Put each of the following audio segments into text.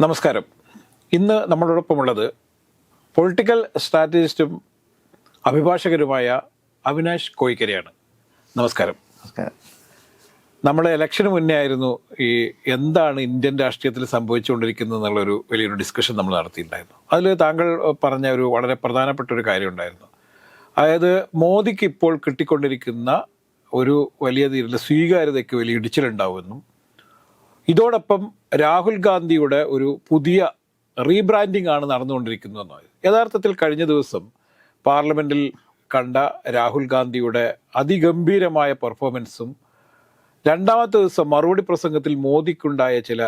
നമസ്കാരം. ഇന്ന് നമ്മളോടൊപ്പമുള്ളത് പൊളിറ്റിക്കൽ സ്ട്രാറ്റജിസ്റ്റും അഭിഭാഷകരുമായ അവിനാഷ് കോയിക്കരയാണ്. നമസ്കാരം. നമസ്കാരം. നമ്മൾ ഇലക്ഷന് മുന്നേ ആയിരുന്നു ഈ എന്താണ് ഇന്ത്യൻ രാഷ്ട്രീയത്തിൽ സംഭവിച്ചുകൊണ്ടിരിക്കുന്നത് എന്നുള്ളൊരു വലിയൊരു ഡിസ്കഷൻ നമ്മൾ നടത്തിയിട്ടുണ്ടായിരുന്നു. അതിൽ താങ്കൾ പറഞ്ഞ ഒരു വളരെ പ്രധാനപ്പെട്ട ഒരു കാര്യം ഉണ്ടായിരുന്നു അതായത് മോദിക്ക് ഇപ്പോൾ കിട്ടിക്കൊണ്ടിരിക്കുന്ന ഒരു വലിയ രീതിയിലുള്ള സ്വീകാര്യതയ്ക്ക് വലിയ ഇടിച്ചിലുണ്ടാവുമെന്നും ഇതോടൊപ്പം രാഹുൽ ഗാന്ധിയുടെ ഒരു പുതിയ റീബ്രാൻഡിംഗ് ആണ് നടന്നുകൊണ്ടിരിക്കുന്നതെന്ന്. യഥാർത്ഥത്തിൽ കഴിഞ്ഞ ദിവസം പാർലമെന്റിൽ കണ്ട രാഹുൽ ഗാന്ധിയുടെ അതിഗംഭീരമായ പെർഫോമൻസും രണ്ടാമത്തെ ദിവസം മറുപടി പ്രസംഗത്തിൽ മോദിക്കുണ്ടായ ചില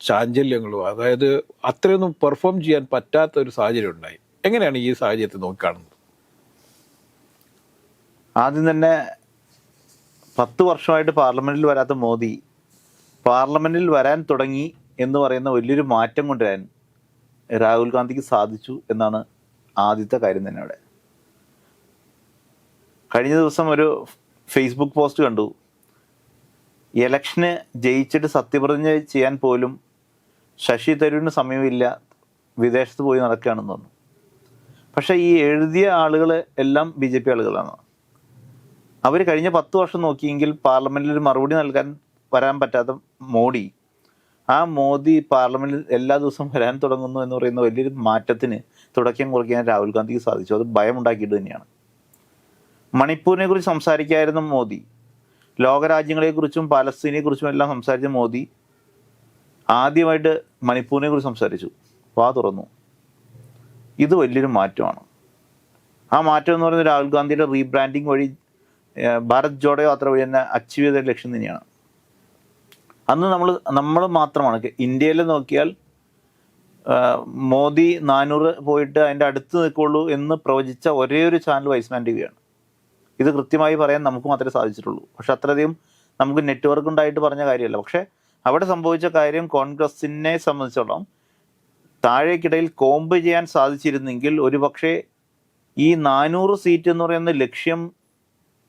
ചാഞ്ചല്യങ്ങളും അതായത് അത്രയൊന്നും പെർഫോം ചെയ്യാൻ പറ്റാത്ത ഒരു സാഹചര്യം ഉണ്ടായി എങ്ങനെയാണ് ഈ സാഹചര്യത്തെ നോക്കിക്കാണുന്നത് ആദ്യം തന്നെ പത്ത് വർഷമായിട്ട് പാർലമെന്റിൽ വരാത്ത മോദി പാർലമെന്റിൽ വരാൻ തുടങ്ങി എന്ന് പറയുന്ന വലിയൊരു മാറ്റം കൊണ്ടുവരാൻ രാഹുൽ ഗാന്ധിക്ക് സാധിച്ചു എന്നാണ് ആദ്യത്തെ കാര്യം തന്നെ അവിടെ. കഴിഞ്ഞ ദിവസം ഒരു ഫേസ്ബുക്ക് പോസ്റ്റ് കണ്ടു. ഇലക്ഷന് ജയിച്ചിട്ട് സത്യപ്രതിജ്ഞ ചെയ്യാൻ പോലും ശശി തരൂരിന് സമയമില്ല വിദേശത്ത് പോയി നടക്കുകയാണെന്ന് തോന്നുന്നു. പക്ഷേ ഈ എഴുതിയ ആളുകൾ എല്ലാം ബി ജെ പി ആളുകളാണ്. അവർ കഴിഞ്ഞ പത്ത് വർഷം നോക്കിയെങ്കിൽ പാർലമെന്റിൽ ഒരു മറുപടി നൽകാൻ വരാൻ പറ്റാത്ത മോഡി. ആ മോദി പാർലമെന്റിൽ എല്ലാ ദിവസവും വരാൻ തുടങ്ങുന്നു എന്ന് പറയുന്ന വലിയൊരു മാറ്റത്തിന് തുടക്കം കുറിക്കാൻ രാഹുൽ ഗാന്ധിക്ക് സാധിച്ചു. അത് ഭയമുണ്ടാക്കിയിട്ട് തന്നെയാണ്. മണിപ്പൂരിനെ കുറിച്ച് സംസാരിക്കായിരുന്നു മോദി. ലോകരാജ്യങ്ങളെക്കുറിച്ചും പാലസ്തീനെ കുറിച്ചും എല്ലാം സംസാരിച്ച മോദി ആദ്യമായിട്ട് മണിപ്പൂരിനെ കുറിച്ച് സംസാരിച്ചു. വാ തുറന്നു. ഇത് വലിയൊരു മാറ്റമാണ്. ആ മാറ്റം എന്ന് പറയുന്നത് രാഹുൽ ഗാന്ധിയുടെ റീബ്രാൻഡിങ് വഴി ഭാരത് ജോഡോ യാത്ര വഴി തന്നെ അച്ചീവ് ചെയ്ത ലക്ഷ്യം തന്നെയാണ്. അന്ന് നമ്മൾ നമ്മൾ മാത്രമാണ്. ഇന്ത്യയിൽ നോക്കിയാൽ മോദി നാനൂറ് പോയിട്ട് അതിന്റെ അടുത്ത് നിൽക്കുള്ളൂ എന്ന് പ്രവചിച്ച ഒരേ ഒരു ചാനൽ വൈസ്മാൻ ടി വിയാണ് ഇത് കൃത്യമായി പറയാൻ നമുക്ക് മാത്രമേ സാധിച്ചിട്ടുള്ളൂ. പക്ഷെ അത്രയധികം നമുക്ക് നെറ്റ്വർക്ക് ഉണ്ടായിട്ട് പറഞ്ഞ കാര്യമല്ല. പക്ഷേ അവിടെ സംഭവിച്ച കാര്യം കോൺഗ്രസിനെ സംബന്ധിച്ചിടത്തോളം താഴേക്കിടയിൽ കോമ്പ് ചെയ്യാൻ സാധിച്ചിരുന്നെങ്കിൽ ഒരുപക്ഷെ ഈ നാനൂറ് സീറ്റ് എന്ന് പറയുന്ന ലക്ഷ്യം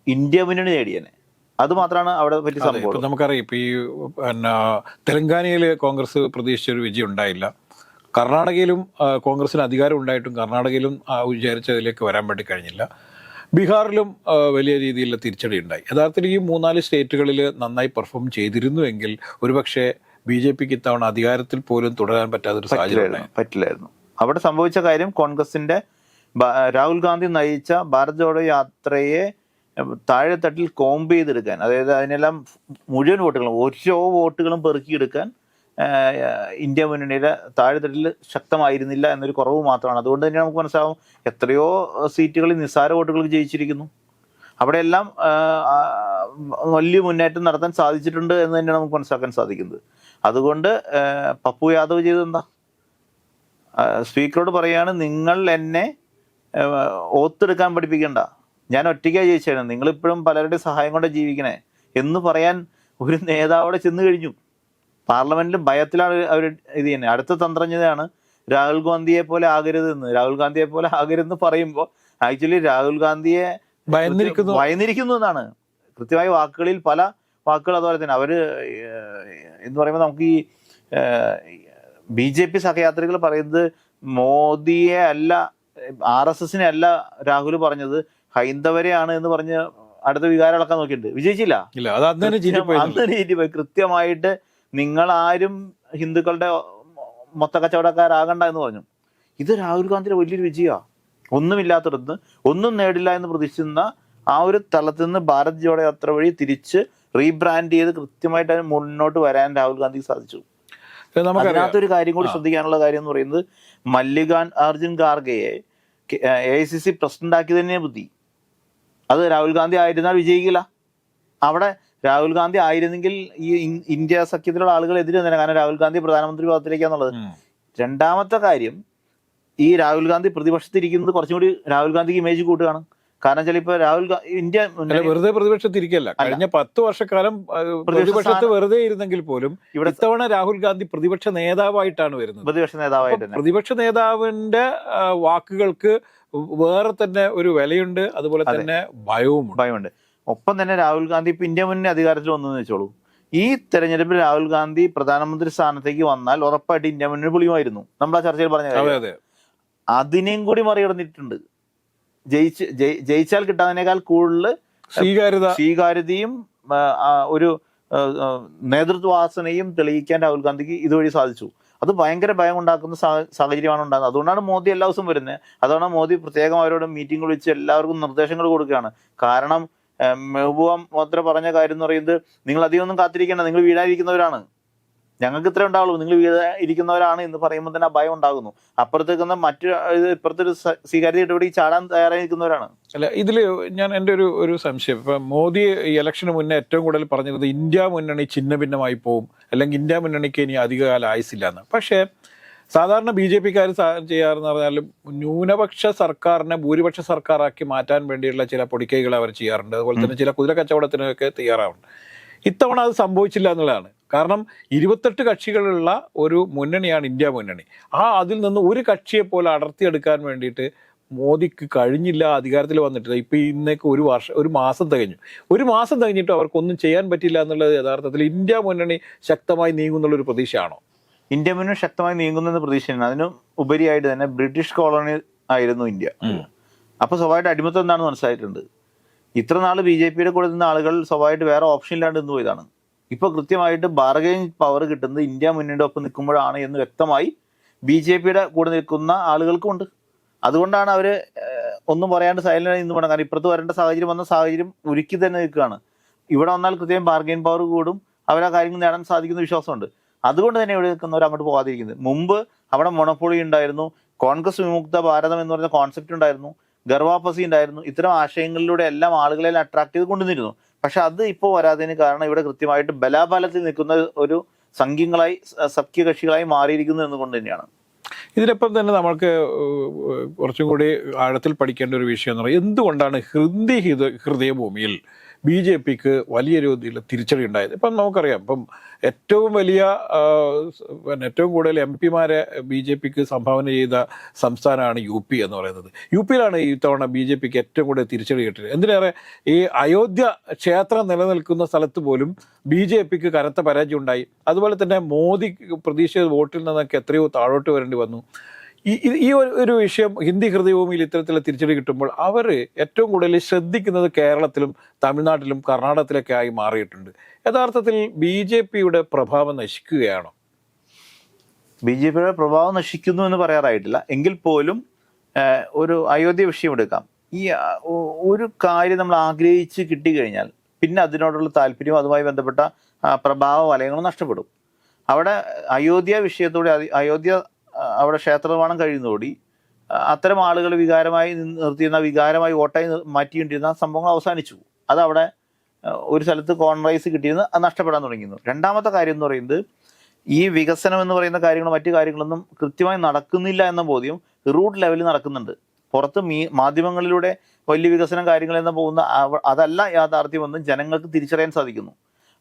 ഇന്ത്യ മുന്നണി നേടിയനെ. അത് മാത്രമാണ് അവിടെ വലിയ സംഭവം. നമുക്കറിയാം ഇപ്പൊ ഈ പിന്നെ തെലങ്കാനയിൽ കോൺഗ്രസ് പ്രതീക്ഷിച്ച ഒരു വിജയം ഉണ്ടായില്ല. കർണാടകയിലും കോൺഗ്രസിന് അധികാരം ഉണ്ടായിട്ടും കർണാടകയിലും ആ, വിചാരിച്ചതിലേക്ക് വരാൻ വേണ്ടി കഴിഞ്ഞില്ല. ബീഹാറിലും വലിയ രീതിയിലുള്ള തിരിച്ചടി ഉണ്ടായി. യഥാർത്ഥത്തിൽ ഈ മൂന്നാൽ സ്റ്റേറ്റുകളിൽ നന്നായി പെർഫോം ചെയ്തിരുന്നുവെങ്കിൽ ഒരുപക്ഷെ ബി ജെ പിക്ക് ഇത്തവണ അധികാരത്തിൽ പോലും തുടരാൻ പറ്റാത്തൊരു സാഹചര്യം പറ്റില്ലായിരുന്നു അവിടെ സംഭവിച്ച കാര്യം കോൺഗ്രസിന്റെ രാഹുൽ ഗാന്ധി നയിച്ച ഭാരത് ജോഡോ യാത്രയെ ഏഹ്, താഴെത്തട്ടിൽ കോമ്പ് ചെയ്തെടുക്കാൻ അതായത് അതിനെല്ലാം മുഴുവൻ വോട്ടുകളും ഓരോ വോട്ടുകളും പെറുക്കിയെടുക്കാൻ ഇന്ത്യ മുന്നണിയുടെ താഴെത്തട്ടിൽ ശക്തമായിരുന്നില്ല എന്നൊരു കുറവ് മാത്രമാണ്. അതുകൊണ്ട് തന്നെ നമുക്ക് മനസ്സിലാവും എത്രയോ സീറ്റുകളിൽ നിസ്സാര വോട്ടുകൾ ജയിച്ചിരിക്കുന്നു. അവിടെയെല്ലാം വലിയ മുന്നേറ്റം നടത്താൻ സാധിച്ചിട്ടുണ്ട് എന്ന് തന്നെയാണ് നമുക്ക് മനസ്സിലാക്കാൻ സാധിക്കുന്നത്. അതുകൊണ്ട് പപ്പു യാദവ് ചെയ്തെന്താ സ്പീക്കറോട് പറയാണ് നിങ്ങൾ എന്നെ ഓത്തെടുക്കാൻ പഠിപ്പിക്കണ്ട. ഞാൻ ഒറ്റയ്ക്കാണ് ജയിച്ചത് നിങ്ങളിപ്പോഴും പലരുടെ സഹായം കൊണ്ട് ജീവിക്കണേ. എന്ന് പറയാൻ ഒരു നേതാവോടെ ചെന്ന് കഴിഞ്ഞു. പാർലമെന്റിലും ഭയത്തിലാണ് അവർ ഇത് ചെയ്യുന്നത് അടുത്ത തന്ത്രജ്ഞതയാണ് രാഹുൽ ഗാന്ധിയെ പോലെ ആകരുത് എന്ന് രാഹുൽ ഗാന്ധിയെ പോലെ ആകരുതെന്ന് പറയുമ്പോൾ ആക്ച്വലി രാഹുൽ ഗാന്ധിയെ ഭയന്നിരിക്കുന്നു. ഭയന്നിരിക്കുന്നു എന്നാണ്. കൃത്യമായ വാക്കുകളിൽ പല വാക്കുകൾ അതുപോലെ തന്നെ. അവർ എന്ന് പറയുമ്പോൾ നമുക്ക് ഈ ബി ജെ പി സഹയാത്രികൾ പറയുന്നത് മോദിയെ അല്ല ആർ എസ് എസിനെ അല്ല രാഹുൽ പറഞ്ഞത്. ഹൈന്ദവരെയാണ് എന്ന് പറഞ്ഞ് അടുത്ത വികാരം നോക്കിയിട്ടുണ്ട്. വിജയിച്ചില്ല. ഇല്ല അത് അന്ന് തന്നെ ചീറ്റിപ്പോയി. കൃത്യമായിട്ട് നിങ്ങൾ ആരും ഹിന്ദുക്കളുടെ മൊത്ത കച്ചവടക്കാരാകണ്ട എന്ന് പറഞ്ഞു. ഇത് രാഹുൽ ഗാന്ധിയുടെ വലിയൊരു വിജയമാണ് ഒന്നുമില്ലാത്തടത്ത് ഒന്നും നേടില്ല എന്ന് പ്രതീക്ഷിക്കുന്ന ആ ഒരു തലത്തിൽ നിന്ന് ഭാരത് ജോഡോ യാത്ര വഴി തിരിച്ച് റീബ്രാൻഡ് ചെയ്ത് കൃത്യമായിട്ട് അതിന് മുന്നോട്ട് വരാൻ രാഹുൽ ഗാന്ധിക്ക് സാധിച്ചു. അതിനകത്തൊരു കാര്യം കൂടി ശ്രദ്ധിക്കാനുള്ള കാര്യം എന്ന് പറയുന്നത് Mallikarjun ഖാർഗെയെ A I C C president ആക്കി തന്നെ ബുദ്ധി. അത് രാഹുൽ ഗാന്ധി ആയിരുന്നാൽ വിജയിക്കില്ല. അവിടെ രാഹുൽ ഗാന്ധി ആയിരുന്നെങ്കിൽ ഈ ഇന്ത്യ സഖ്യത്തിലുള്ള ആളുകൾ എതിരെ തന്നെ കാരണം രാഹുൽ ഗാന്ധി പ്രധാനമന്ത്രി പദത്തിലേക്കാന്നുള്ളത്. രണ്ടാമത്തെ കാര്യം ഈ രാഹുൽ ഗാന്ധി പ്രതിപക്ഷത്തിരിക്കുന്നത് കുറച്ചും കൂടി രാഹുൽ ഗാന്ധിക്ക് ഇമേജ് കൂട്ടുകയാണ്. കാരണം വെച്ചാൽ ഇപ്പൊ രാഹുൽ ഇന്ത്യ വെറുതെ പ്രതിപക്ഷത്തിരിക്കല്ല. കഴിഞ്ഞ പത്ത് വർഷക്കാലം പ്രതിപക്ഷത്ത് വെറുതെ ഇരുന്നെങ്കിൽ പോലും ഇവിടെ ഇത്തവണ രാഹുൽ ഗാന്ധി പ്രതിപക്ഷ നേതാവായിട്ടാണ് വരുന്നത്. പ്രതിപക്ഷ നേതാവായിട്ട് പ്രതിപക്ഷ നേതാവിന്റെ വാക്കുകൾക്ക് വേറെ തന്നെ ഒരു വിലയുണ്ട് അതുപോലെ അതെ. തന്നെ ഭയവുമുണ്ട്. ഭയമുണ്ട് ഒപ്പം തന്നെ രാഹുൽ ഗാന്ധി ഇപ്പൊ ഇന്ത്യ മുന്നേ അധികാരത്തിൽ വന്നെന്ന് വെച്ചോളൂ. ഈ തെരഞ്ഞെടുപ്പിൽ രാഹുൽ ഗാന്ധി പ്രധാനമന്ത്രി സ്ഥാനത്തേക്ക് വന്നാൽ ഉറപ്പായിട്ട് ഇന്ത്യ മുന്നിൽ പൊളിയുമായിരുന്നു. നമ്മൾ ആ ചർച്ചയിൽ പറഞ്ഞ അതിനെയും കൂടി മറികടന്നിട്ടുണ്ട്. ജയിച്ച് ജയിച്ചാൽ കിട്ടാതിനേക്കാൾ കൂടുതൽ സ്വീകാര്യത. സ്വീകാര്യതയും ഒരു നേതൃത്വവാസനയും തെളിയിക്കാൻ രാഹുൽ ഗാന്ധിക്ക് ഇതുവഴി സാധിച്ചു. അത് ഭയങ്കര ഭയം ഉണ്ടാക്കുന്ന സാഹചര്യമാണ് ഉണ്ടാകുന്നത്. അതുകൊണ്ടാണ് മോദി എല്ലാ ദിവസവും വരുന്നത്. അതുകൊണ്ടാണ് മോദി പ്രത്യേകം അവരോട് മീറ്റിംഗ് വിളിച്ച് എല്ലാവർക്കും നിർദ്ദേശങ്ങൾ കൊടുക്കുകയാണ്. കാരണം മെഹബൂബ മോത്ര പറഞ്ഞ കാര്യം എന്ന് പറയുന്നത് നിങ്ങൾ അധികം ഒന്നും കാത്തിരിക്കേണ്ട നിങ്ങൾ വീഴാതിരിക്കുന്നവരാണ്. ഞങ്ങൾക്ക് ഇത്രേ ഉണ്ടാവുള്ളൂ. നിങ്ങൾ വീട് ഇരിക്കുന്നവരാണ് എന്ന് പറയുമ്പോൾ തന്നെ ആ ഭയം ഉണ്ടാകുന്നു. അപ്പുറത്തേക്കുന്ന മറ്റു ഇപ്പുറത്തൊരു സ്വീകാര്യത ഇടപെടി ചാടാൻ തയ്യാറായി നിൽക്കുന്നവരാണ്. അല്ല ഇതിൽ ഞാൻ എന്റെ ഒരു ഒരു സംശയം. ഇപ്പം മോദി ഇലക്ഷന് മുന്നേ ഏറ്റവും കൂടുതൽ പറഞ്ഞിരുന്നത് ഇന്ത്യ മുന്നണി ഛിന്ന ഭിന്നമായി പോവും. അല്ലെങ്കിൽ ഇന്ത്യ മുന്നണിക്ക് ഇനി അധികകാല ആയുസില്ല എന്ന് പക്ഷേ സാധാരണ ബി ജെ പിക്കാർ ചെയ്യാറെന്ന് പറഞ്ഞാൽ ന്യൂനപക്ഷ സർക്കാരിനെ ഭൂരിപക്ഷ സർക്കാരാക്കി മാറ്റാൻ വേണ്ടിയുള്ള ചില പൊടിക്കൈകൾ അവർ ചെയ്യാറുണ്ട്. അതുപോലെ തന്നെ ചില കുതിര കച്ചവടത്തിനൊക്കെ തയ്യാറാവുന്നുണ്ട്. ഇത്തവണ അത് സംഭവിച്ചില്ല എന്നുള്ളതാണ്. കാരണം ഇരുപത്തെട്ട് കക്ഷികളുള്ള ഒരു മുന്നണിയാണ് ഇന്ത്യ മുന്നണി. ആ അതിൽ നിന്ന് ഒരു കക്ഷിയെ പോലെ അടർത്തിയെടുക്കാൻ വേണ്ടിയിട്ട് മോദിക്ക് കഴിഞ്ഞില്ല അധികാരത്തിൽ വന്നിട്ടില്ല ഇപ്പൊ ഇന്നേക്ക് ഒരു വർഷം ഒരു മാസം തികഞ്ഞു. ഒരു മാസം തികഞ്ഞിട്ട് അവർക്കൊന്നും ചെയ്യാൻ പറ്റില്ല എന്നുള്ളത് യഥാർത്ഥത്തിൽ ഇന്ത്യ മുന്നണി ശക്തമായി നീങ്ങുന്നുള്ള ഒരു പ്രതീക്ഷയാണോ? ഇന്ത്യ മുന്നണി ശക്തമായി നീങ്ങുന്നെന്ന് പ്രതീക്ഷയാണ്. അതിനും ഉപരിയായിട്ട് തന്നെ ബ്രിട്ടീഷ് കോളനി ആയിരുന്നു ഇന്ത്യ. അപ്പോൾ സ്വാഭാവികമായിട്ട് അടിമത്തം എന്താണെന്ന് മനസ്സിലായിട്ടുണ്ട്. ഇത്ര നാൾ ബി ജെ പിയുടെ കൂടെ നിന്ന ആളുകൾ സ്വാഭാവികമായിട്ട് വേറെ ഓപ്ഷൻ ഇല്ലാണ്ട് നിന്ന് പോയതാണ്. ഇപ്പൊ കൃത്യമായിട്ട് ബാർഗൈൻ പവർ കിട്ടുന്നത് ഇന്ത്യ മുന്നണിയുടെ ഒപ്പം നിൽക്കുമ്പോഴാണ് എന്ന് വ്യക്തമായി ബി ജെ പിയുടെ കൂടെ നിൽക്കുന്ന ആളുകൾക്കും ഉണ്ട്. അതുകൊണ്ടാണ് അവർ ഒന്നും പറയാണ്ട് സൈലന്റ് നിന്ന് പോകണം കാരണം ഇപ്പുറത്ത് വരേണ്ട സാഹചര്യം വന്ന സാഹചര്യം ഒരുക്കി തന്നെ നിൽക്കുകയാണ്. ഇവിടെ വന്നാൽ കൃത്യം ബാർഗൈൻ പവർ കൂടും. അവരാ കാര്യങ്ങൾ നേടാൻ സാധിക്കുന്ന വിശ്വാസമുണ്ട്. അതുകൊണ്ട് തന്നെ ഇവിടെ നിൽക്കുന്നവർ അങ്ങോട്ട് പോകാതിരിക്കുന്നത്. മുമ്പ് അവിടെ മൊണപ്പൊളി ഉണ്ടായിരുന്നു. കോൺഗ്രസ് വിമുക്ത ഭാരതം എന്ന് പറഞ്ഞ കോൺസെപ്റ്റ് ഉണ്ടായിരുന്നു. ഗർവാപസി ഉണ്ടായിരുന്നു. ഇത്തരം ആശയങ്ങളിലൂടെ എല്ലാം ആളുകളെ അട്രാക്ട് ചെയ്ത് കൊണ്ടുവന്നിരുന്നു. പക്ഷെ അത് ഇപ്പോൾ വരാതിന് കാരണം ഇവിടെ കൃത്യമായിട്ട് ബലാബലത്തിൽ നിൽക്കുന്ന ഒരു സംഘ്യങ്ങളായി സഖ്യകക്ഷികളായി മാറിയിരിക്കുന്നു എന്നുകൊണ്ട് തന്നെയാണ്. ഇതിനൊപ്പം തന്നെ നമ്മൾക്ക് കുറച്ചും കൂടി ആഴത്തിൽ പഠിക്കേണ്ട ഒരു വിഷയം എന്ന് പറയുന്നത് എന്തുകൊണ്ടാണ് ഹൃദയ ഹൃദയഭൂമിയിൽ ബി ജെ പിക്ക് വലിയ രീതിയിൽ തിരിച്ചടി ഉണ്ടായത്. ഇപ്പം നമുക്കറിയാം ഇപ്പം ഏറ്റവും വലിയ പിന്നെ ഏറ്റവും കൂടുതൽ എം പിമാരെ ബി ജെ പിക്ക് സംഭാവന ചെയ്ത സംസ്ഥാനമാണ് യു പി എന്ന് പറയുന്നത്. യു പിയിലാണ് ഈ തവണ ബി ജെ പിക്ക് ഏറ്റവും കൂടുതൽ തിരിച്ചടി കിട്ടിയത്. എന്തിനേറെ ഈ അയോധ്യ ക്ഷേത്രം നിലനിൽക്കുന്ന സ്ഥലത്ത് പോലും ബി ജെ പിക്ക് കനത്ത പരാജയം ഉണ്ടായി. അതുപോലെ തന്നെ മോദി പ്രതീക്ഷിച്ച വോട്ടിൽ നിന്നൊക്കെ എത്രയോ താഴോട്ട് വരേണ്ടി വന്നു. ഈ ഒരു- വിഷയം ഹിന്ദി ഹൃദയഭൂമിയിൽ ഇത്തരത്തിലുള്ള തിരിച്ചടി കിട്ടുമ്പോൾ അവർ ഏറ്റവും കൂടുതൽ ശ്രദ്ധിക്കുന്നത് കേരളത്തിലും തമിഴ്നാട്ടിലും കർണാടകത്തിലൊക്കെ ആയി മാറിയിട്ടുണ്ട്. യഥാർത്ഥത്തിൽ ബി ജെ പിയുടെ പ്രഭാവം നശിക്കുകയാണോ? ബി ജെ പിയുടെ പ്രഭാവം നശിക്കുന്നു എന്ന് പറയാറായിട്ടില്ല. എങ്കിൽ പോലും ഒരു അയോധ്യ വിഷയം എടുക്കാം. ഈ ഒരു കാര്യം നമ്മൾ ആഗ്രഹിച്ച് കിട്ടിക്കഴിഞ്ഞാൽ പിന്നെ അതിനോടുള്ള താല്പര്യവും അതുമായി ബന്ധപ്പെട്ട പ്രഭാവ വലയങ്ങളും നഷ്ടപ്പെടും. അവിടെ അയോധ്യ വിഷയത്തോടെ അയോധ്യ അവിടെ ക്ഷേത്ര നിർമ്മാണം കഴിയുന്നതോടി അത്തരം ആളുകൾ വികാരമായി നിർത്തിയിരുന്ന വികാരമായി വോട്ടായി മാറ്റിയിട്ടിരുന്ന സംഭവങ്ങൾ അവസാനിച്ചു അതവിടെ ഒരു സ്ഥലത്ത് കോൺറൈസ് കിട്ടിയിരുന്ന് അത് നഷ്ടപ്പെടാൻ തുടങ്ങിയിരുന്നു. രണ്ടാമത്തെ കാര്യം എന്ന് പറയുന്നത് ഈ വികസനം എന്ന് പറയുന്ന കാര്യങ്ങൾ മറ്റു കാര്യങ്ങളൊന്നും കൃത്യമായി നടക്കുന്നില്ല എന്ന ബോധ്യം റൂട്ട് ലെവലിൽ നടക്കുന്നുണ്ട്. പുറത്ത് മീ മാധ്യമങ്ങളിലൂടെ വലിയ വികസനം കാര്യങ്ങളെന്ന് പോകുന്ന അതല്ല യാഥാർത്ഥ്യമെന്ന് ജനങ്ങൾക്ക് തിരിച്ചറിയാൻ സാധിക്കുന്നു.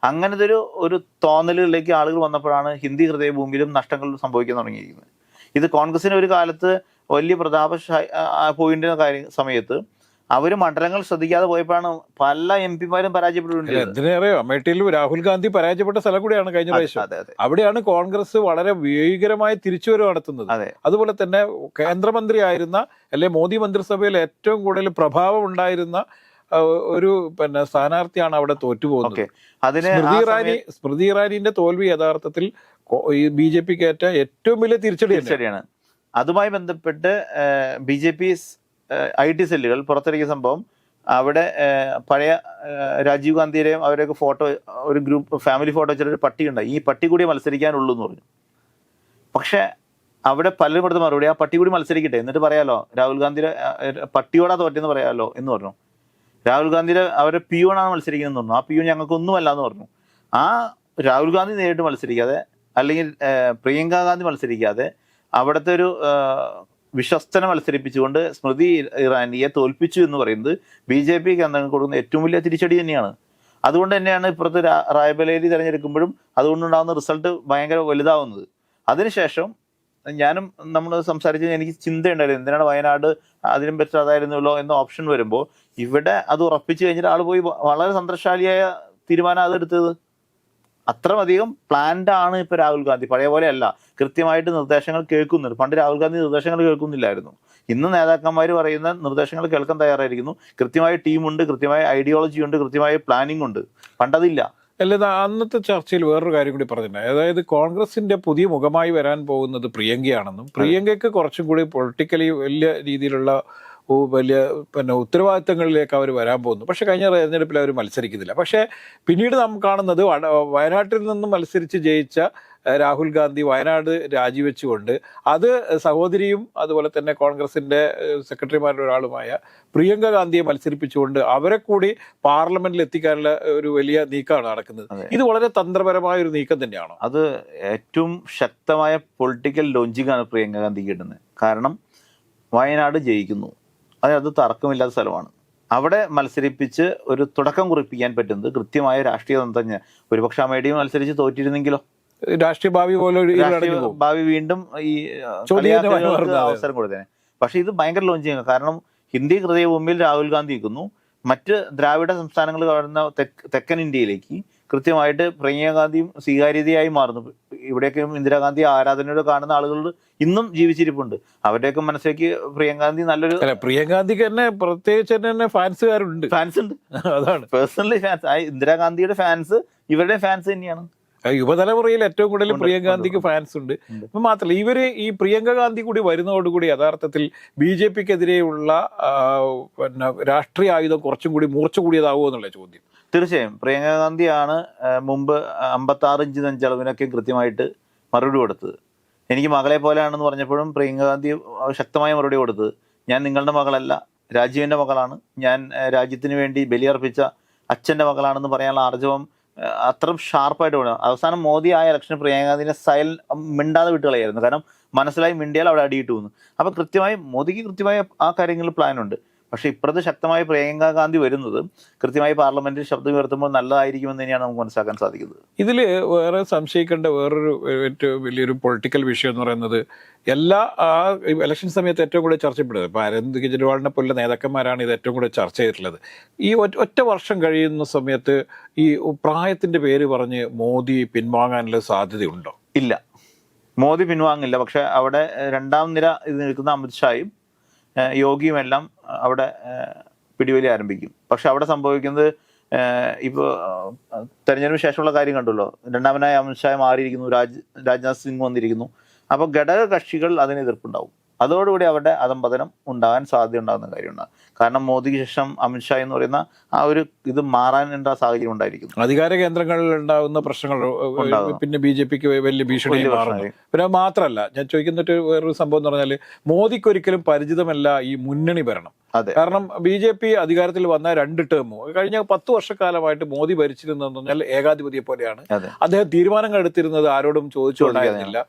അങ്ങനത്തെ ഒരു ഒരു തോന്നലുകളിലേക്ക് ആളുകൾ വന്നപ്പോഴാണ് ഹിന്ദി ഹൃദയഭൂമിയിലും നഷ്ടങ്ങൾ സംഭവിക്കാൻ തുടങ്ങിയിരിക്കുന്നത്. ഇത് കോൺഗ്രസിന് ഒരു കാലത്ത് വലിയ പ്രതാപ പോയിന്റ് കാര്യം സമയത്ത് അവർ മണ്ഡലങ്ങൾ ശ്രദ്ധിക്കാതെ പോയപ്പോഴാണ് പല എം പിമാരും പരാജയപ്പെട്ടിട്ടുണ്ട് അമേഠിയിൽ രാഹുൽ ഗാന്ധി പരാജയപ്പെട്ട സ്ഥലം കൂടിയാണ് കഴിഞ്ഞ പ്രാവശ്യം. അവിടെയാണ് കോൺഗ്രസ് വളരെ ഭീകരമായ തിരിച്ചുവരവ് നടത്തുന്നത്. അതുപോലെ തന്നെ കേന്ദ്രമന്ത്രി ആയിരുന്ന അല്ലെ മോദി മന്ത്രിസഭയിൽ ഏറ്റവും കൂടുതൽ പ്രഭാവം ഉണ്ടായിരുന്ന ഒരു പിന്നെ സ്ഥാനാർത്ഥിയാണ് അവിടെ തോറ്റുപോകുന്നത്. സ്മൃതി ഇറാനി സ്മൃതി ഇറാനിന്റെ തോൽവി യഥാർത്ഥത്തിൽ ബി ജെ പിക്ക് ഏറ്റ ഏറ്റവും വലിയ തിരിച്ചടി തിരിച്ചടിയാണ്. അതുമായി ബന്ധപ്പെട്ട് B J P I T സെല്ലുകൾ പുറത്തിറക്കിയ സംഭവം അവിടെ പഴയ രാജീവ് ഗാന്ധിയുടെയും അവരെയൊക്കെ ഫോട്ടോ ഒരു ഗ്രൂപ്പ് ഫാമിലി ഫോട്ടോ വെച്ചൊരു പട്ടി ഉണ്ടായി ഈ പട്ടി കൂടി മത്സരിക്കാനുള്ളൂ എന്ന് പറഞ്ഞു. പക്ഷെ അവിടെ പലരും കൊടുത്ത മറുപടി ആ പട്ടി കൂടി മത്സരിക്കട്ടെ എന്നിട്ട് പറയാലോ രാഹുൽ ഗാന്ധിയുടെ പട്ടിയോടാ തോറ്റെന്ന് പറയാലോ എന്ന് പറഞ്ഞു. രാഹുൽ ഗാന്ധിയുടെ അവരുടെ പിയൂണാണ് മത്സരിക്കുന്നതെന്ന് പറഞ്ഞു. ആ പിയൂൺ ഞങ്ങൾക്കൊന്നുമല്ല എന്ന് പറഞ്ഞു. ആ രാഹുൽ ഗാന്ധി നേരിട്ട് മത്സരിക്കാതെ അല്ലെങ്കിൽ പ്രിയങ്ക ഗാന്ധി മത്സരിക്കാതെ അവിടുത്തെ ഒരു വിശ്വസ്തനെ മത്സരിപ്പിച്ചുകൊണ്ട് സ്മൃതി ഇറാനിയെ തോൽപ്പിച്ചു എന്ന് പറയുന്നത് ബി ജെ പി കേന്ദ്രങ്ങൾ കൊടുക്കുന്ന ഏറ്റവും വലിയ തിരിച്ചടി തന്നെയാണ്. അതുകൊണ്ട് തന്നെയാണ് ഇപ്പുറത്ത് രാ- റായ്ബറേലി തിരഞ്ഞെടുക്കുമ്പോഴും അതുകൊണ്ടുണ്ടാകുന്ന റിസൾട്ട് ഭയങ്കര വലുതാവുന്നത്. അതിനുശേഷം ഞാനും നമ്മൾ സംസാരിച്ച് എനിക്ക് ചിന്തയുണ്ടായിരുന്നു. എന്തിനാണ് വയനാട് അതിനും ബെറ്റർ അതായിരുന്നല്ലോ എന്ന ഓപ്ഷൻ വരുമ്പോൾ ഇവിടെ അത് ഉറപ്പിച്ചു കഴിഞ്ഞിട്ട് ആൾ പോയി വളരെ സന്തോഷാലിയായ തീരുമാനം അതെടുത്തത്. അത്രമധികം പ്ലാൻഡ് ആണ് ഇപ്പൊ രാഹുൽ ഗാന്ധി. പഴയ പോലെ അല്ല. കൃത്യമായിട്ട് നിർദ്ദേശങ്ങൾ കേൾക്കുന്നുണ്ട്. പണ്ട് രാഹുൽ ഗാന്ധി നിർദ്ദേശങ്ങൾ കേൾക്കുന്നില്ലായിരുന്നു. ഇന്ന് നേതാക്കന്മാർ പറയുന്ന നിർദ്ദേശങ്ങൾ കേൾക്കാൻ തയ്യാറായിരിക്കുന്നു. കൃത്യമായ ടീമുണ്ട് കൃത്യമായ ഐഡിയോളജി ഉണ്ട് കൃത്യമായ പ്ലാനിംഗ് ഉണ്ട്. പണ്ടതില്ല. അല്ല അന്നത്തെ ചർച്ചയിൽ വേറൊരു കാര്യം കൂടി പറഞ്ഞിട്ടുണ്ട്. അതായത് കോൺഗ്രസിന്റെ പുതിയ മുഖമായി വരാൻ പോകുന്നത് പ്രിയങ്കയാണെന്നും പ്രിയങ്കയ്ക്ക് കുറച്ചും കൂടി പൊളിറ്റിക്കലി വലിയ രീതിയിലുള്ള വലിയ പിന്നെ ഉത്തരവാദിത്തങ്ങളിലേക്ക് അവർ വരാൻ പോകുന്നു. പക്ഷേ കഴിഞ്ഞ തെരഞ്ഞെടുപ്പിൽ അവർ മത്സരിക്കുന്നില്ല. പക്ഷേ പിന്നീട് നാം കാണുന്നത് വയനാട്ടിൽ നിന്നും മത്സരിച്ച് ജയിച്ച രാഹുൽ ഗാന്ധി വയനാട് രാജിവെച്ചുകൊണ്ട് അത് സഹോദരിയും അതുപോലെ തന്നെ കോൺഗ്രസിന്റെ സെക്രട്ടറിമാരുടെ ഒരാളുമായ പ്രിയങ്ക ഗാന്ധിയെ മത്സരിപ്പിച്ചുകൊണ്ട് അവരെ കൂടി പാർലമെന്റിൽ എത്തിക്കാനുള്ള ഒരു വലിയ നീക്കമാണ് നടക്കുന്നത്. ഇത് വളരെ തന്ത്രപരമായ ഒരു നീക്കം തന്നെയാണോ? അത് ഏറ്റവും ശക്തമായ പൊളിറ്റിക്കൽ ലോഞ്ചിങ് ആണ് പ്രിയങ്ക ഗാന്ധിക്ക് കിട്ടുന്നത്. കാരണം വയനാട് ജയിക്കുന്നു. അത് അത് തർക്കമില്ലാത്ത സ്ഥലമാണ്. അവിടെ മത്സരിപ്പിച്ച് ഒരു തുടക്കം കുറിപ്പിക്കാൻ പറ്റുന്നത് കൃത്യമായ രാഷ്ട്രീയ തന്ത്രജ്ഞ ഒരുപക്ഷെ അമേഡിയും മത്സരിച്ച് തോറ്റിരുന്നെങ്കിലോ? രാഷ്ട്രീയ ഭാവി പോലെ ഭാവി വീണ്ടും ഈ. അവസരം കൊടുത്തേനെ പക്ഷെ ഇത് ഭയങ്കര ലോഞ്ചിങ് കാരണം ഹിന്ദി ഹൃദയഭൂമിയിൽ രാഹുൽ ഗാന്ധി നിൽക്കുന്നു മറ്റ് ദ്രാവിഡ സംസ്ഥാനങ്ങൾ കാണുന്ന തെക്കൻ ഇന്ത്യയിലേക്ക് കൃത്യമായിട്ട് പ്രിയങ്ക ഗാന്ധിയും സ്വീകാര്യതയായി മാറുന്നു. ഇവിടെയൊക്കെ ഇന്ദിരാഗാന്ധി ആരാധനയോടെ കാണുന്ന ആളുകൾ ഇന്നും ജീവിച്ചിരിപ്പുണ്ട്. അവരുടെയൊക്കെ മനസ്സിലേക്ക് പ്രിയങ്ക ഗാന്ധി നല്ലൊരു പ്രിയങ്കാന്ധിക്ക് തന്നെ പ്രത്യേകിച്ച് തന്നെ ഫാൻസുകാരുണ്ട്. ഫാൻസ് ഉണ്ട് അതാണ് പേഴ്സണലി ഫാൻസ് ഇന്ദിരാഗാന്ധിയുടെ ഫാൻസ് ഇവരുടെ ഫാൻസ് തന്നെയാണ്. യുവതലമുറയിൽ ഏറ്റവും കൂടുതൽ പ്രിയങ്ക ഗാന്ധിക്ക് ഫാൻസ് ഉണ്ട്. അപ്പൊ മാത്രമല്ല ഇവർ ഈ പ്രിയങ്ക ഗാന്ധി കൂടി വരുന്നതോടുകൂടി യഥാർത്ഥത്തിൽ ബി ജെ പിക്കെതിരെയുള്ള പിന്നെ രാഷ്ട്രീയ ആയുധം കുറച്ചും കൂടി മൂർച്ച കൂടിയതാവുമോ എന്നുള്ള ചോദ്യം. തീർച്ചയായും. പ്രിയങ്ക ഗാന്ധിയാണ് മുമ്പ് അമ്പത്തി ആറ് ഇഞ്ച് നെഞ്ചളവിനൊക്കെ കൃത്യമായിട്ട് മറുപടി കൊടുത്തത്. എനിക്ക് മകളെ പോലെയാണെന്ന് പറഞ്ഞപ്പോഴും പ്രിയങ്ക ഗാന്ധി ശക്തമായ മറുപടി കൊടുത്തത്. ഞാൻ നിങ്ങളുടെ മകളല്ല രാജീവിന്റെ മകളാണ്. ഞാൻ രാജ്യത്തിന് വേണ്ടി ബലിയർപ്പിച്ച അച്ഛന്റെ മകളാണെന്ന് പറയാനുള്ള ആർജവം അത്രയും ഷാർപ്പായിട്ട് വേണം. അവസാനം മോദി ആയ ഇലക്ഷൻ പ്രിയങ്ക ഗാന്ധിനെ സൈൽ മിണ്ടാതെ വിട്ടുകളായിരുന്നു കാരണം മനസ്സിലായി മിണ്ടിയാൽ അവിടെ അടിയിട്ട് പോകുന്നു അപ്പൊ കൃത്യമായി മോദിക്ക് കൃത്യമായി ആ കാര്യങ്ങളിൽ പ്ലാൻ ഉണ്ട്. പക്ഷെ ഇപ്പുറത്ത് ശക്തമായി പ്രിയങ്ക ഗാന്ധി വരുന്നത് കൃത്യമായി പാർലമെന്റിൽ ശബ്ദം ഉയർത്തുമ്പോൾ നല്ലതായിരിക്കുമെന്ന് തന്നെയാണ് നമുക്ക് മനസ്സിലാക്കാൻ സാധിക്കുന്നത്. ഇതിൽ വേറെ സംശയിക്കേണ്ട വേറൊരു ഏറ്റവും വലിയൊരു പൊളിറ്റിക്കൽ വിഷയം എന്ന് പറയുന്നത് എല്ലാ ആ ഇലക്ഷൻ സമയത്ത് ഏറ്റവും കൂടുതൽ ചർച്ചപ്പെടുന്നത് ഇപ്പോൾ അരവിന്ദ് കെജ്രിവാളിനെ പോലുള്ള നേതാക്കന്മാരാണ് ഇത് ഏറ്റവും കൂടുതൽ ചർച്ച ചെയ്തിട്ടുള്ളത്. ഈ ഒറ്റ- ഒറ്റ വർഷം കഴിയുന്ന സമയത്ത് ഈ പ്രായത്തിന്റെ പേര് പറഞ്ഞ് മോദി പിൻവാങ്ങാനുള്ള സാധ്യതയുണ്ടോ? ഇല്ല. മോദി പിൻവാങ്ങില്ല. പക്ഷേ അവിടെ രണ്ടാം നിര ഇത് നിൽക്കുന്ന അമിത്ഷായും ഏഹ്, യോഗിയും എല്ലാം അവിടെ പിടിവലി ആരംഭിക്കും. പക്ഷെ അവിടെ സംഭവിക്കുന്നത് ഇപ്പോൾ തെരഞ്ഞെടുപ്പ് ശേഷമുള്ള കാര്യം കണ്ടല്ലോ. രണ്ടാമനായ അമിത്ഷാ മാറിയിരിക്കുന്നു രാജ് രാജ്നാഥ് സിംഗ് വന്നിരിക്കുന്നു. അപ്പോൾ ഘടക കക്ഷികൾ അതിന് എതിർപ്പുണ്ടാവും അതോടുകൂടി അവരുടെ അധംപതനം ഉണ്ടാകാൻ സാധ്യത ഉണ്ടാകുന്ന കാര്യമാണ്. കാരണം മോദിക്ക് ശേഷം അമിത്ഷാ എന്ന് പറയുന്ന ആ ഒരു ഇത് മാറാനുള്ള സാഹചര്യം ഉണ്ടായിരിക്കും. അധികാര കേന്ദ്രങ്ങളിൽ ഉണ്ടാകുന്ന പ്രശ്നങ്ങൾ പിന്നെ ബി ജെ പിക്ക് വലിയ ഭീഷണി. പിന്നെ മാത്രമല്ല ഞാൻ ചോദിക്കുന്ന വേറൊരു സംഭവം എന്ന് പറഞ്ഞാൽ മോദിക്ക് ഒരിക്കലും പരിചിതമല്ല ഈ മുന്നണി ഭരണം. അതെ. കാരണം ബി ജെ പി അധികാരത്തിൽ വന്ന രണ്ട് ടേമോ കഴിഞ്ഞ പത്ത് വർഷക്കാലമായിട്ട് മോദി ഭരിച്ചിരുന്നതെന്ന് പറഞ്ഞാൽ ഏകാധിപതിയെ പോലെയാണ്. അദ്ദേഹം തീരുമാനങ്ങൾ എടുത്തിരുന്നത് ആരോടും ചോദിച്ചുകൊണ്ടായിരുന്നില്ല.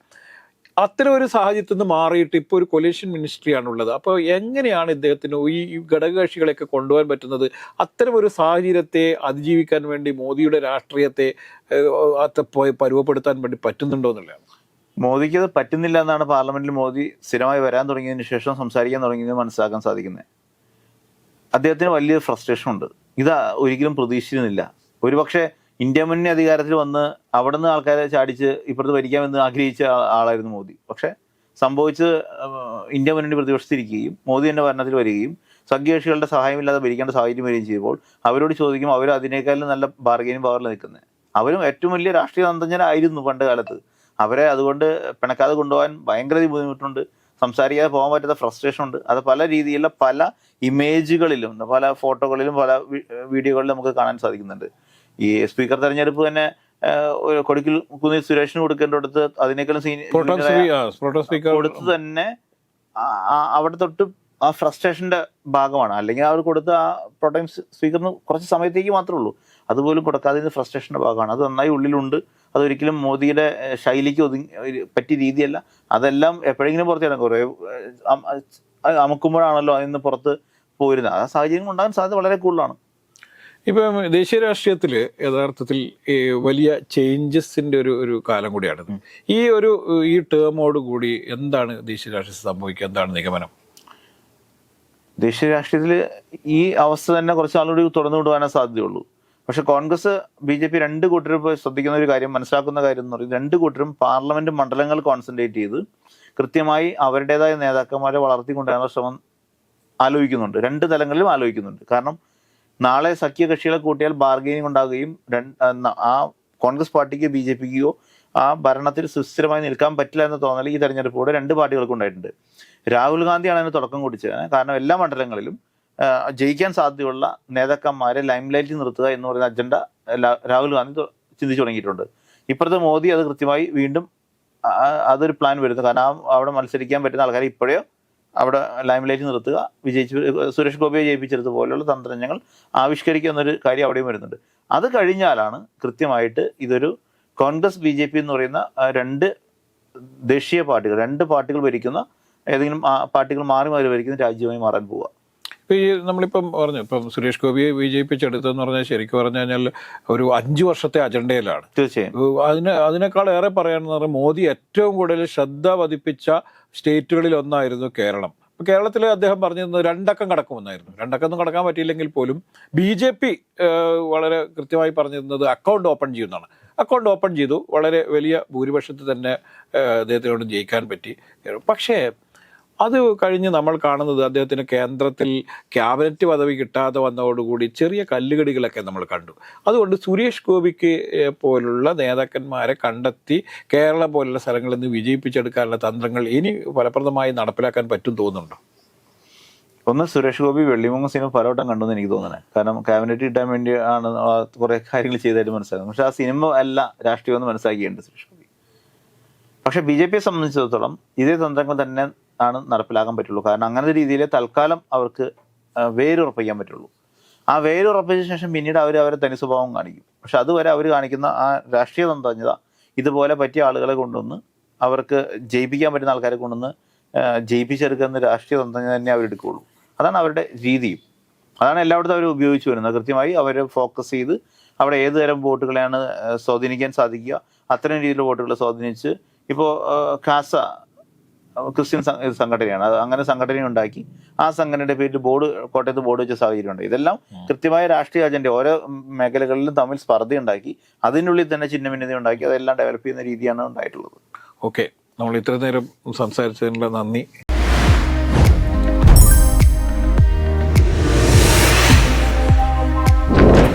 അത്തരം ഒരു സാഹചര്യത്തിൽ നിന്ന് മാറിയിട്ട് ഇപ്പോൾ ഒരു കൊലേഷൻ മിനിസ്ട്രിയാണുള്ളത് അപ്പോൾ എങ്ങനെയാണ് ഇദ്ദേഹത്തിന് ഈ ഘടകകക്ഷികളെയൊക്കെ കൊണ്ടുപോകാൻ പറ്റുന്നത്? അത്തരം ഒരു സാഹചര്യത്തെ അതിജീവിക്കാൻ വേണ്ടി മോദിയുടെ രാഷ്ട്രീയത്തെ പരുവപ്പെടുത്താൻ വേണ്ടി പറ്റുന്നുണ്ടോ എന്നുള്ളതാണ്. മോദിക്ക് അത് പറ്റുന്നില്ല എന്നാണ് പാർലമെന്റിൽ മോദി സ്ഥിരമായി വരാൻ തുടങ്ങിയതിന് ശേഷം സംസാരിക്കാൻ തുടങ്ങിയത് മനസ്സിലാക്കാൻ സാധിക്കുന്നത് അദ്ദേഹത്തിന് വലിയ ഫ്രസ്ട്രേഷൻ ഉണ്ട്. ഇത് ഒരിക്കലും പ്രതീക്ഷിച്ചിരുന്നില്ല ഒരുപക്ഷെ ഇന്ത്യ മുന്നേ അധികാരത്തിൽ വന്ന് അവിടെ നിന്ന് ആൾക്കാരെ ചാടിച്ച് ഇപ്പുറത്ത് ഭരിക്കാമെന്ന് ആഗ്രഹിച്ച ആളായിരുന്നു മോദി. പക്ഷെ സംഭവിച്ചത് ഇന്ത്യ മുന്നണി പ്രതിപക്ഷത്തിരിക്കുകയും മോദി തന്നെ ഭരണത്തിൽ വരികയും സഖ്യകക്ഷികളുടെ സഹായമില്ലാതെ ഭരിക്കേണ്ട സാഹചര്യം വരികയും ചെയ്യുമ്പോൾ അവരോട് ചോദിക്കും അവർ അതിനേക്കാളും നല്ല ബാർഗൈനിങ് പവറിൽ നിൽക്കുന്നത് അവരും ഏറ്റവും വലിയ രാഷ്ട്രീയ തന്ത്രജ്ഞരായിരുന്നു പണ്ട് കാലത്ത്. അവരെ അതുകൊണ്ട് പിണക്കാതെ കൊണ്ടുപോകാൻ ഭയങ്കര ബുദ്ധിമുട്ടുണ്ട്. സംസാരിക്കാതെ പോകാൻ പറ്റാത്ത ഫ്രസ്ട്രേഷൻ ഉണ്ട്. അത് പല രീതിയിലുള്ള പല ഇമേജുകളിലും പല ഫോട്ടോകളിലും പല വീഡിയോകളിലും നമുക്ക് കാണാൻ സാധിക്കുന്നുണ്ട്. ഈ സ്പീക്കർ തെരഞ്ഞെടുപ്പ് തന്നെ കൊടിക്കൽ കുന്നി സുരേഷിന് കൊടുക്കേണ്ടടുത്ത് അതിനേക്കാളും സീനിയർ കൊടുത്ത് തന്നെ അവിടെ തൊട്ട് ആ ഫ്രസ്ട്രേഷന്റെ ഭാഗമാണ്. അല്ലെങ്കിൽ അവർ കൊടുത്ത ആ പ്രോട്ടൈം സ്പീക്കറിന് കുറച്ച് സമയത്തേക്ക് മാത്രമേ ഉള്ളൂ. അതുപോലും കൊടുക്കാതെ ഫ്രസ്ട്രേഷന്റെ ഭാഗമാണ്. അത് നന്നായി ഉള്ളിലുണ്ട്. അതൊരിക്കലും മോദിയുടെ ശൈലിക്ക് ഒതുങ്ങി പറ്റിയ രീതിയല്ല. അതെല്ലാം എപ്പോഴെങ്കിലും പുറത്തേക്ക് കുറേ അതിന്ന് അമുക്കുമ്പോഴാണല്ലോ അതിൽ നിന്ന് പുറത്ത് പോയിരുന്നത് ആ സാഹചര്യം ഉണ്ടാകാൻ സാധ്യത വളരെ കൂടുതലാണ്. ഇപ്പം ദേശീയ രാഷ്ട്രീയത്തിൽ യഥാർത്ഥത്തിൽ വലിയ ചേഞ്ചസിന്റെ ഒരു ഒരു കാലം കൂടിയാണിത് ഈ ഒരു ഈ ടേമോട് കൂടി എന്താണ് ദേശീയ രാഷ്ട്രീയത്തിൽ സംഭവിക്കുക? എന്താണ് നിഗമനം? ദേശീയ രാഷ്ട്രീയത്തിൽ ഈ അവസ്ഥ തന്നെ കുറച്ച് നാളുകൂടി തുറന്നു വിടുവാനേ സാധ്യതയുള്ളൂ. പക്ഷെ കോൺഗ്രസ് ബി ജെ പി രണ്ട് കൂട്ടരും ശ്രദ്ധിക്കുന്ന ഒരു കാര്യം മനസ്സിലാക്കുന്ന കാര്യം എന്ന് പറയുന്നത് രണ്ട് കൂട്ടരും പാർലമെന്റ് മണ്ഡലങ്ങൾ കോൺസെൻട്രേറ്റ് ചെയ്ത് കൃത്യമായി അവരുടേതായ നേതാക്കന്മാരെ വളർത്തിക്കൊണ്ടുവരാനുള്ള ശ്രമം ആലോചിക്കുന്നുണ്ട്. രണ്ട് തലങ്ങളിലും ആലോചിക്കുന്നുണ്ട്. കാരണം നാളെ സഖ്യകക്ഷികളെ കൂട്ടിയാൽ ബാർഗെയിനിങ് ഉണ്ടാകുകയും ആ, കോൺഗ്രസ് പാർട്ടിക്ക് ബി ജെ പിക്കോ ആ ഭരണത്തിൽ സുസ്ഥിരമായി നിൽക്കാൻ പറ്റില്ല എന്ന് തോന്നൽ ഈ തെരഞ്ഞെടുപ്പോടെ രണ്ട് പാർട്ടികൾക്കും ഉണ്ടായിട്ടുണ്ട്. രാഹുൽ ഗാന്ധിയാണ് അതിന് തുടക്കം കുടിച്ചത് കാരണം എല്ലാ മണ്ഡലങ്ങളിലും ജയിക്കാൻ സാധ്യതയുള്ള നേതാക്കന്മാരെ ലൈംലൈറ്റിൽ നിർത്തുക എന്ന് പറയുന്ന അജണ്ട രാഹുൽ ഗാന്ധി ചിന്തിച്ചു തുടങ്ങിയിട്ടുണ്ട്. ഇപ്പോഴത്തെ മോദി അത് കൃത്യമായി വീണ്ടും അതൊരു പ്ലാൻ വരുന്നു. കാരണം അവിടെ മത്സരിക്കാൻ പറ്റുന്ന ആൾക്കാരെ ഇപ്പോഴേ അവിടെ ലൈംലൈറ്റ് നിർത്തുക. വിജയിച്ച് സുരേഷ് ഗോപിയെ ജയിപ്പിച്ചെടുത്ത് പോലെയുള്ള തന്ത്രജ്ഞങ്ങൾ ആവിഷ്കരിക്കുക എന്നൊരു കാര്യം അവിടെയും വരുന്നുണ്ട്. അത് കഴിഞ്ഞാലാണ് കൃത്യമായിട്ട് ഇതൊരു കോൺഗ്രസ് ബി ജെ പി എന്ന് പറയുന്ന രണ്ട് ദേശീയ പാർട്ടികൾ രണ്ട് പാർട്ടികൾ ഭരിക്കുന്ന ഏതെങ്കിലും പാർട്ടികൾ മാറി മാറി ഭരിക്കുന്ന രാജ്യമായി മാറാൻ പോവുക. ഇപ്പൊ ഈ നമ്മളിപ്പം പറഞ്ഞു ഇപ്പം സുരേഷ് ഗോപിയെ വിജയിപ്പിച്ചെടുത്തെന്ന് പറഞ്ഞാൽ ശരിക്കും പറഞ്ഞു കഴിഞ്ഞാൽ ഒരു അഞ്ച് വർഷത്തെ അജണ്ടയിലാണ്. തീർച്ചയായും. അതിന് അതിനേക്കാൾ ഏറെ പറയാനെന്ന് പറഞ്ഞാൽ മോദി ഏറ്റവും കൂടുതൽ ശ്രദ്ധ പതിപ്പിച്ച സ്റ്റേറ്റുകളിൽ ഒന്നായിരുന്നു കേരളം. ഇപ്പൊ കേരളത്തിൽ അദ്ദേഹം പറഞ്ഞിരുന്നത് രണ്ടക്കം കടക്കുമെന്നായിരുന്നു. രണ്ടക്കം ഒന്നും കടക്കാൻ പറ്റിയില്ലെങ്കിൽ പോലും ബി ജെ പി വളരെ കൃത്യമായി പറഞ്ഞിരുന്നത് അക്കൗണ്ട് ഓപ്പൺ ചെയ്യുന്നതാണ് അക്കൗണ്ട് ഓപ്പൺ ചെയ്തു. വളരെ വലിയ ഭൂരിപക്ഷത്തിൽ തന്നെ അദ്ദേഹത്തിനോട് ജയിക്കാൻ പറ്റി. പക്ഷേ അത് കഴിഞ്ഞ് നമ്മൾ കാണുന്നത് അദ്ദേഹത്തിന് കേന്ദ്രത്തിൽ ക്യാബിനറ്റ് പദവി കിട്ടാതെ വന്നതോടുകൂടി ചെറിയ കല്ലുകടികളൊക്കെ നമ്മൾ കണ്ടു. അതുകൊണ്ട് സുരേഷ് ഗോപിക്ക് പോലുള്ള നേതാക്കന്മാരെ കണ്ടെത്തി കേരളം പോലുള്ള സ്ഥലങ്ങളിൽ നിന്ന് വിജയിപ്പിച്ചെടുക്കാനുള്ള തന്ത്രങ്ങൾ ഇനി ഫലപ്രദമായി നടപ്പിലാക്കാൻ പറ്റും തോന്നുന്നുണ്ടോ? ഒന്ന് സുരേഷ് ഗോപി വെള്ളിമുങ്ങ സിനിമ പലവട്ടം കണ്ടെന്ന് എനിക്ക് തോന്നുന്നത് കാരണം ക്യാബിനറ്റ് കിട്ടാൻ വേണ്ടി ആണ് കുറേ കാര്യങ്ങൾ ചെയ്തായിട്ട് മനസ്സിലാക്കുന്നത് പക്ഷെ ആ സിനിമ അല്ല രാഷ്ട്രീയം എന്ന് മനസ്സിലാക്കിയിട്ടുണ്ട് സുരേഷ് ഗോപി. പക്ഷെ ബി ജെ പിയെ സംബന്ധിച്ചിടത്തോളം ഇതേ തന്ത്രങ്ങൾ തന്നെ ആണ് നടപ്പിലാക്കാൻ പറ്റുള്ളൂ. കാരണം അങ്ങനത്തെ രീതിയിൽ തൽക്കാലം അവർക്ക് വേരുറപ്പിക്കാൻ പറ്റുള്ളൂ. ആ വേരുറപ്പിച്ച ശേഷം പിന്നീട് അവർ അവരെ തനി സ്വഭാവം കാണിക്കും. പക്ഷെ അതുവരെ അവർ കാണിക്കുന്ന ആ രാഷ്ട്രീയ തന്ത്രജ്ഞത ഇതുപോലെ പറ്റിയ ആളുകളെ കൊണ്ടുവന്ന് അവർക്ക് ജയിപ്പിക്കാൻ പറ്റുന്ന ആൾക്കാരെ കൊണ്ടുവന്ന് ജയിപ്പിച്ചെടുക്കുന്ന രാഷ്ട്രീയ തന്ത്രജ്ഞത തന്നെ അവരെടുക്കുകയുള്ളൂ അതാണ് അവരുടെ രീതിയും. അതാണ് എല്ലായിടത്തും അവർ ഉപയോഗിച്ചു വരുന്നത്. കൃത്യമായി അവർ ഫോക്കസ് ചെയ്ത് അവിടെ ഏത് തരം വോട്ടുകളെയാണ് സ്വാധീനിക്കാൻ സാധിക്കുക അത്തരം രീതിയിലുള്ള വോട്ടുകളെ സ്വാധീനിച്ച് ഇപ്പോൾ കാസ ക്രിസ്ത്യൻ സംഘടനയാണ്. അത് അങ്ങനെ സംഘടന ഉണ്ടാക്കി ആ സംഘടനയുടെ പേരിൽ ബോർഡ് കോട്ടയത്ത് ബോർഡ് വെച്ച സാഹചര്യമുണ്ട്. ഇതെല്ലാം കൃത്യമായ രാഷ്ട്രീയ അജണ്ട ഓരോ മേഖലകളിലും തമ്മിൽ സ്പർദ്ധ ഉണ്ടാക്കി അതിനുള്ളിൽ തന്നെ ചിഹ്നഭിന്നത ഉണ്ടാക്കി അതെല്ലാം ഡെവലപ്പ് ചെയ്യുന്ന രീതിയാണ് ഉണ്ടായിട്ടുള്ളത്. ഓക്കെ. നമ്മൾ ഇത്ര നേരം സംസാരിച്ചതിനുള്ള നന്ദി.